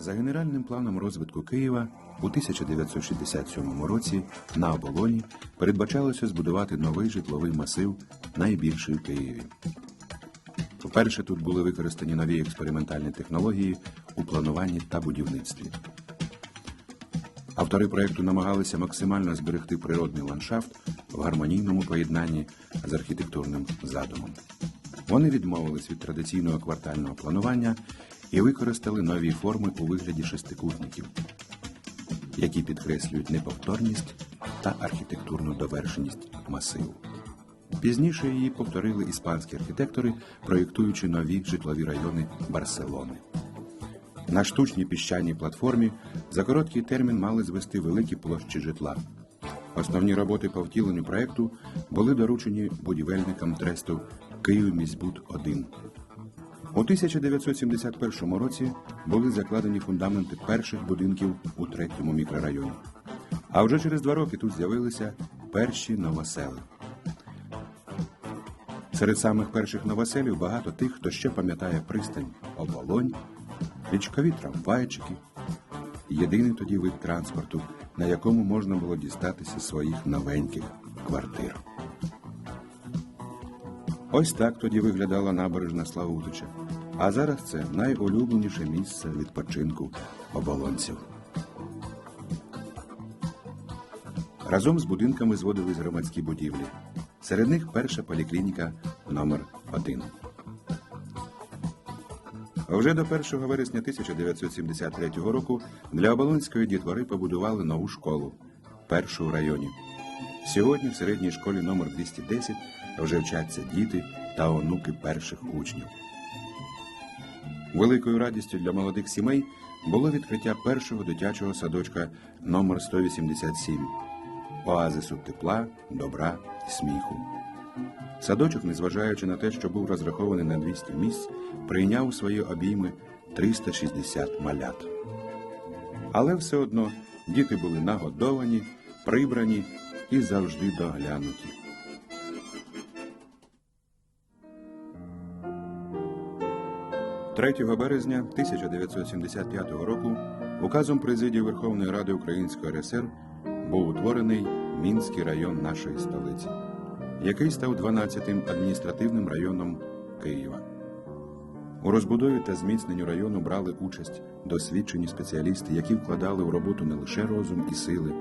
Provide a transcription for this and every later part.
За генеральним планом розвитку Києва у 1967 році на оболоні передбачалося збудувати новий житловий масив, найбільший в Києві. Вперше тут були використані нові експериментальні технології у плануванні та будівництві. Автори проєкту намагалися максимально зберегти природний ландшафт в гармонійному поєднанні з архітектурним задумом. Вони відмовились від традиційного квартального планування і використали нові форми у вигляді шестикутників, які підкреслюють неповторність та архітектурну довершеність масиву. Пізніше її повторили іспанські архітектори, проєктуючи нові житлові райони Барселони. На штучній піщаній платформі за короткий термін мали звести великі площі житла. Основні роботи по втіленню проекту були доручені будівельникам тресту «Київміськбуд-1». У 1971 році були закладені фундаменти перших будинків у третьому мікрорайоні. А вже через два роки тут з'явилися перші новосели. Серед самих перших новоселів багато тих, хто ще пам'ятає пристань Оболонь, річкові трамвайчики, єдиний тоді вид транспорту, на якому можна було дістатися своїх новеньких квартир. Ось так тоді виглядала набережна Славутича. А зараз це найулюбленіше місце відпочинку оболонців. Разом з будинками зводились громадські будівлі. Серед них перша поліклініка номер 1 Вже до 1 вересня 1973 року для оболонської дітвори побудували нову школу першу в районі. Сьогодні в середній школі номер 210 вже вчаться діти та онуки перших учнів. Великою радістю для молодих сімей було відкриття першого дитячого садочка номер 187 оазису тепла, добра і сміху. Садочок, незважаючи на те, що був розрахований на 200 місць, прийняв у свої обійми 360 малят. Але все одно діти були нагодовані, прибрані і завжди доглянуті. – 3 березня 1975 року указом президії Верховної Ради Української РСР був утворений Мінський район нашої столиці, який став 12-тим адміністративним районом Києва. У розбудові та зміцненню району брали участь досвідчені спеціалісти, які вкладали в роботу не лише розум і сили,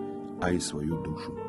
а й свою душу.